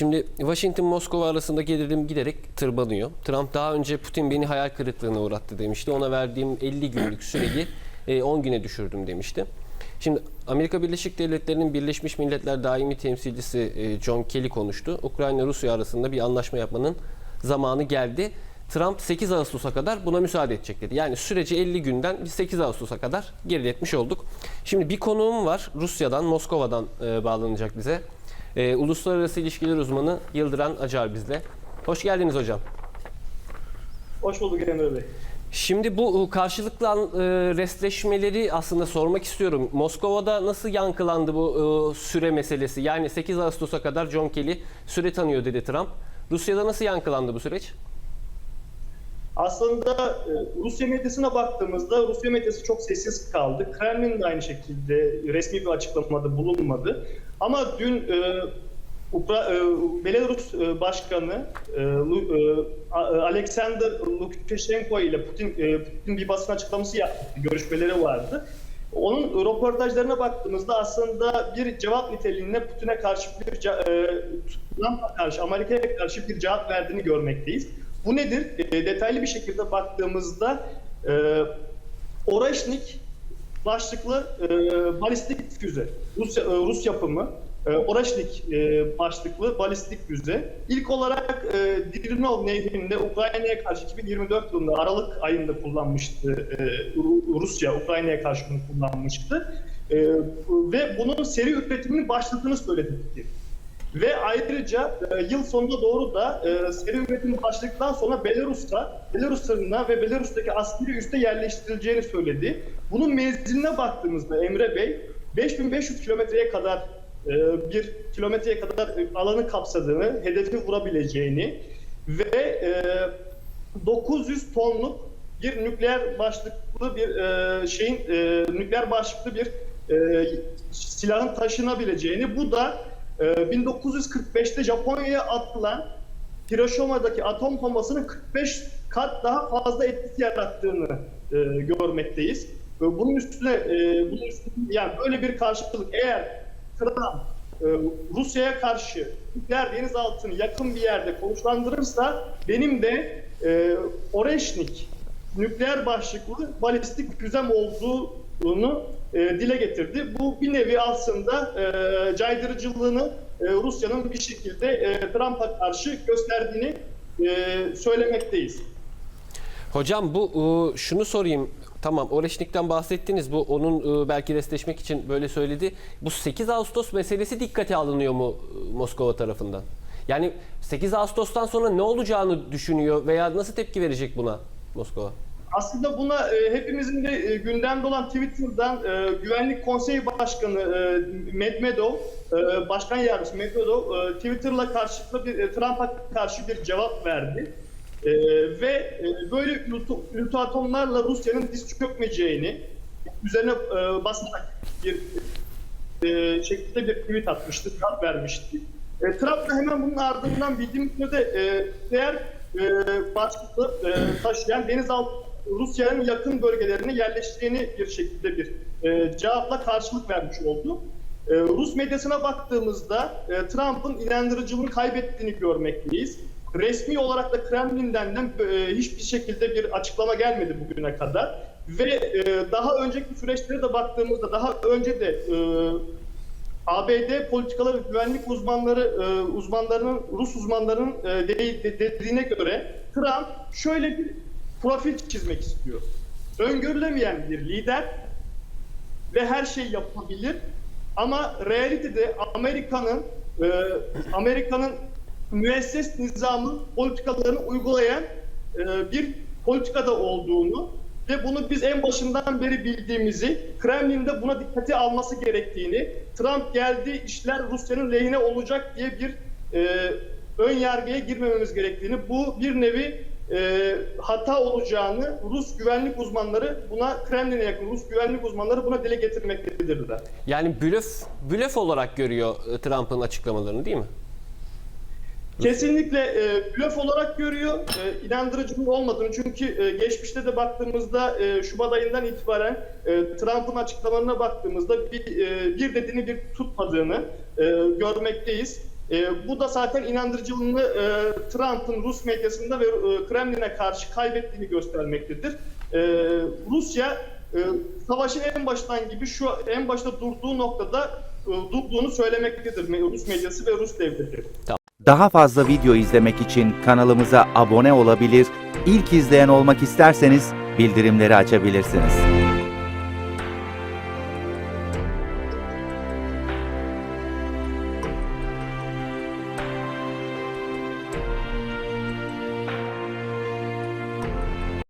Şimdi Washington-Moskova arasında gerilim giderek tırmanıyor. Trump daha önce Putin beni hayal kırıklığına uğrattı demişti. Ona verdiğim 50 günlük süreyi e, 10 güne düşürdüm demişti. Şimdi Amerika Birleşik Devletleri'nin Birleşmiş Milletler Daimi Temsilcisi e, John Kelly konuştu. Ukrayna-Rusya arasında bir anlaşma yapmanın zamanı geldi. Trump 8 Ağustos'a kadar buna müsaade edecek dedi. Yani süreci 50 günden biz 8 Ağustos'a kadar geriletmiş olduk. Şimdi bir konuğum var. Rusya'dan, Moskova'dan e, bağlanacak bize. E, Uluslararası İlişkiler Uzmanı Yıldıran Acar bizle. Hoş geldiniz hocam. Hoş bulduk Emre Bey. Şimdi bu e, karşılıklı e, restleşmeleri aslında sormak istiyorum. Moskova'da nasıl yankılandı bu e, süre meselesi? Yani 8 Ağustos'a kadar John Kelly süre tanıyor dedi Trump. Rusya'da nasıl yankılandı bu süreç? Aslında e, Rusya medyasına baktığımızda Rusya medyası çok sessiz kaldı. Kremlin de aynı şekilde resmi bir açıklamada bulunmadı. Ama dün e, Ukra- e, Belarus e, Başkanı e, e, A- Alexander Lukashenko ile Putin, e, Putin bir basın açıklaması yaptı. Görüşmeleri vardı. Onun röportajlarına baktığımızda aslında bir cevap niteliğinde Putin'e karşı bir e, karşı, Amerika'ya karşı bir cevap verdiğini görmekteyiz. Bu nedir? E, detaylı bir şekilde baktığımızda e, Oreşnik başlıklı e, balistik füze, Rus, e, Rus yapımı e, Oreşnik e, başlıklı balistik füze. İlk olarak e, Dirinov Nehri'nde Ukrayna'ya karşı 2024 yılında Aralık ayında kullanmıştı e, Ru- Rusya, Ukrayna'ya karşı bunu kullanmıştı. E, ve bunun seri üretiminin başladığını söyledi Putin. Ve ayrıca e, yıl sonuna doğru da e, seri üretim başladıktan sonra Belarus'ta, Belarus sınırına ve Belarus'taki askeri üste yerleştirileceğini söyledi. Bunun menziline baktığımızda Emre Bey 5500 kilometreye kadar e, bir kilometreye kadar e, alanı kapsadığını, hedefi vurabileceğini ve e, 900 tonluk bir nükleer başlıklı bir e, şeyin e, nükleer başlıklı bir e, silahın taşınabileceğini bu da 1945'te Japonya'ya atılan Hiroşima'daki atom bombasının 45 kat daha fazla etkisi yarattığını e, görmekteyiz. Ve bunun üstüne, e, bunun üstüne yani böyle bir karşılık eğer Trump e, Rusya'ya karşı nükleer denizaltını yakın bir yerde konuşlandırırsa benim de e, Oreşnik nükleer başlıklı balistik füzem olduğunu e, dile getirdi. Bu bir nevi aslında e, caydırıcılığını e, Rusya'nın bir şekilde e, Trump'a karşı gösterdiğini e, söylemekteyiz. Hocam bu e, şunu sorayım. Tamam Oreşnik'ten bahsettiniz. Bu onun e, belki restleşmek için böyle söyledi. Bu 8 Ağustos meselesi dikkate alınıyor mu e, Moskova tarafından? Yani 8 Ağustos'tan sonra ne olacağını düşünüyor veya nasıl tepki verecek buna Moskova? Aslında buna e, hepimizin de e, gündemde olan Twitter'dan e, Güvenlik Konseyi Başkanı e, Medvedev, e, Başkan Yardımcısı Medvedev e, Twitter'la karşılıklı bir e, Trump'a karşı bir cevap verdi. E, ve e, böyle ultimatomlarla Rusya'nın diz çökmeyeceğini üzerine e, basarak bir e, şekilde bir tweet atmıştı, cevap vermişti. E, Trump da hemen bunun ardından bildiğim kadarıyla e, diğer e, başlıklı e, taşıyan denizaltı Rusya'nın yakın bölgelerine yerleştiğini bir şekilde bir e, cevapla karşılık vermiş oldu. E, Rus medyasına baktığımızda e, Trump'ın inandırıcılığını kaybettiğini görmekteyiz. Resmi olarak da Kremlin'den de e, hiçbir şekilde bir açıklama gelmedi bugüne kadar. Ve e, daha önceki süreçlere de baktığımızda daha önce de e, ABD politikaları ve güvenlik uzmanları e, uzmanlarının Rus uzmanlarının e, de- de- dediğine göre Trump şöyle bir profil çizmek istiyor. Öngörülemeyen bir lider ve her şeyi yapabilir ama realitede Amerika'nın e, Amerika'nın müesses nizamın politikalarını uygulayan e, bir politikada olduğunu ve bunu biz en başından beri bildiğimizi, Kremlin'de buna dikkate alması gerektiğini, Trump geldi işler Rusya'nın lehine olacak diye bir e, ön yargıya girmememiz gerektiğini, bu bir nevi e, hata olacağını Rus güvenlik uzmanları buna Kremlin'e yakın Rus güvenlik uzmanları buna dile getirmektedirler. Yani blöf blöf olarak görüyor e, Trump'ın açıklamalarını değil mi? Kesinlikle e, blöf olarak görüyor. E, inandırıcılık olmadığını çünkü e, geçmişte de baktığımızda e, Şubat ayından itibaren e, Trump'ın açıklamalarına baktığımızda bir, e, bir dediğini bir tutmadığını e, görmekteyiz. E, bu da zaten inandırıcılığını e, Trump'ın Rus medyasında ve e, Kremlin'e karşı kaybettiğini göstermektedir. E, Rusya e, savaşın en baştan gibi şu en başta durduğu noktada e, durduğunu söylemektedir Rus medyası ve Rus devleti. Daha fazla video izlemek için kanalımıza abone olabilir, ilk izleyen olmak isterseniz bildirimleri açabilirsiniz.